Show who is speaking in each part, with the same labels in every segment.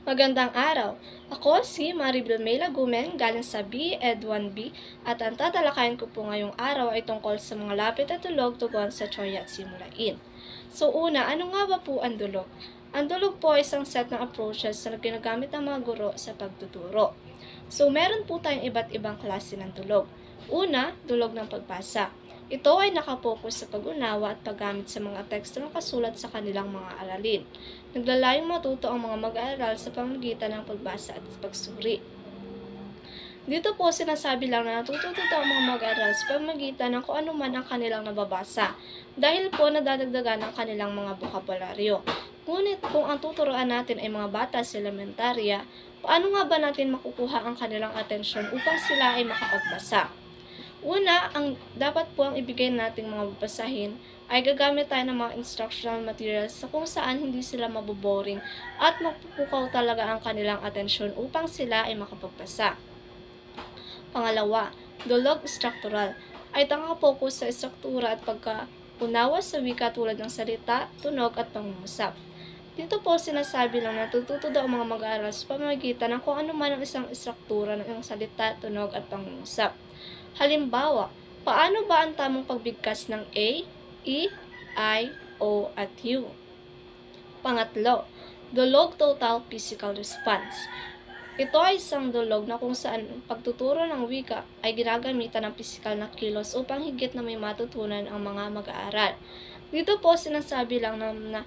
Speaker 1: Magandang araw! Ako si Maribel May Lagumen galing sa BEd 1B at ang tatalakayin ko po ngayong araw ay tungkol sa mga lapit at tulog tugon sa Choya at Simulain. So una, ano nga ba po ang dulog? Ang dulog po ay isang set ng approaches na ginagamit ng mga guro sa pagtuturo. So meron po tayong iba't ibang klase ng dulog. Una, dulog ng pagbasa. Ito ay nakapokus sa pag-unawa at paggamit sa mga teksto ng kasulat sa kanilang mga aralin. Naglalayong matuto ang mga mag-aaral sa pamamagitan ng pagbasa at pagsuri. Dito po sinasabi lang na natututo ang mga mag-aaral sa pamamagitan ng kung ano ang kanilang nababasa dahil po nadadagdagan ang kanilang mga bokabularyo. Ngunit kung ang tuturuan natin ay mga bata sa elementarya, paano nga ba natin makukuha ang kanilang atensyon upang sila ay makapagbasa? Una, ang dapat po ang ibigay nating mga babasahin ay gagamit tayo ng mga instructional materials sa kung saan hindi sila maboboring at mapupukaw talaga ang kanilang atensyon upang sila ay makapagbasa. Pangalawa, dulog structural ay tanga-focus sa struktura at pagkaunawa sa wika tulad ng salita, tunog at pangungusap. Dito po sinasabi lang na tututo daw ang mga mag-aaral sa pamamagitan ng kung ano man ang isang istruktura ng salita, tunog at pangungusap. Halimbawa, paano ba ang tamang pagbigkas ng A, E, I, O at U? Pangatlo, dulog total physical response. Ito ay isang dulog na kung saan pagtuturo ng wika ay ginagamitan ng pisikal na kilos upang higit na may matutunan ang mga mag-aaral. Dito po sinasabi lang na, na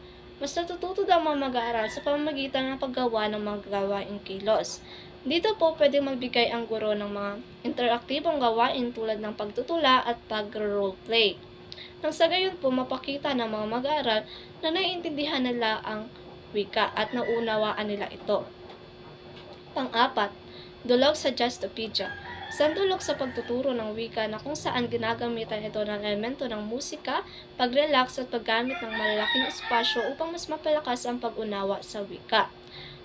Speaker 1: mas natututo daw mga mag-aaral sa pamamagitan ng paggawa ng mga gawaing kilos. Dito po pwede magbigay ang guro ng mga interaktibong gawain tulad ng pagtutula at pag-roleplay. Nang sa gayon po mapakita ng mga mag-aaral na naiintindihan nila ang wika at naunawaan nila ito. Pang-apat, dulog sa Justopedia. Isang dulog sa pagtuturo ng wika na kung saan ginagamitan ito ng elemento ng musika, pag-relax at paggamit ng malalaking espasyo upang mas mapalakas ang pag-unawa sa wika.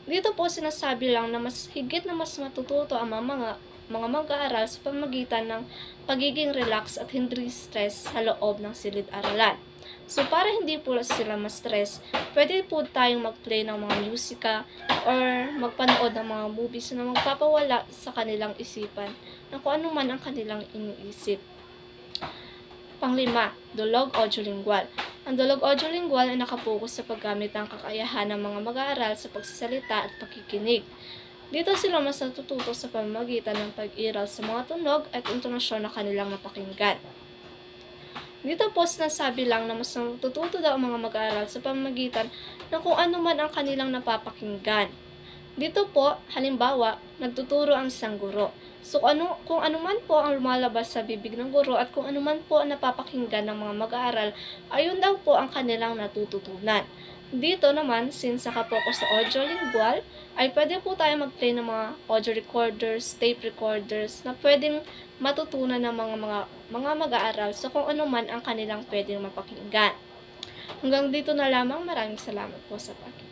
Speaker 1: Dito po sinasabi lang na mas higit na mas matututo ang mga, mga, mga mag-aaral sa pamagitan ng pagiging relax at hindi stress sa loob ng silid-aralan. So para hindi po sila ma-stress, pwede po tayong mag-play ng mga musika or magpanood ng mga movies na magpapawala sa kanilang isipan na kung ano man ang kanilang iniisip. Panglima, dulog audiolingual. Ang dulog audiolingual ay nakapokus sa paggamit ng kakayahan ng mga mag-aaral sa pagsasalita at pakikinig. Dito sila mas natututo sa pamamagitan ng pag-iral sa mga tunog at intonasyon na kanilang mapakinggan. Dito po sinasabi lang na mas natututo daw ang mga mag-aaral sa pamamagitan ng kung ano man ang kanilang napapakinggan. Dito po, halimbawa, nagtuturo ang isang guro. So ano, kung ano man po ang lumalabas sa bibig ng guro at kung ano man po ang napapakinggan ng mga mag-aaral, ayun daw po ang kanilang natututunan. Dito naman, since nakapokus sa audio lingual, ay pwede po tayo mag-play ng mga audio recorders, tape recorders na pwedeng matutunan ng mga mga, mga mag-aaral sa kung ano man ang kanilang pwedeng mapakinggan. Hanggang dito na lamang, maraming salamat po sa pakikinig.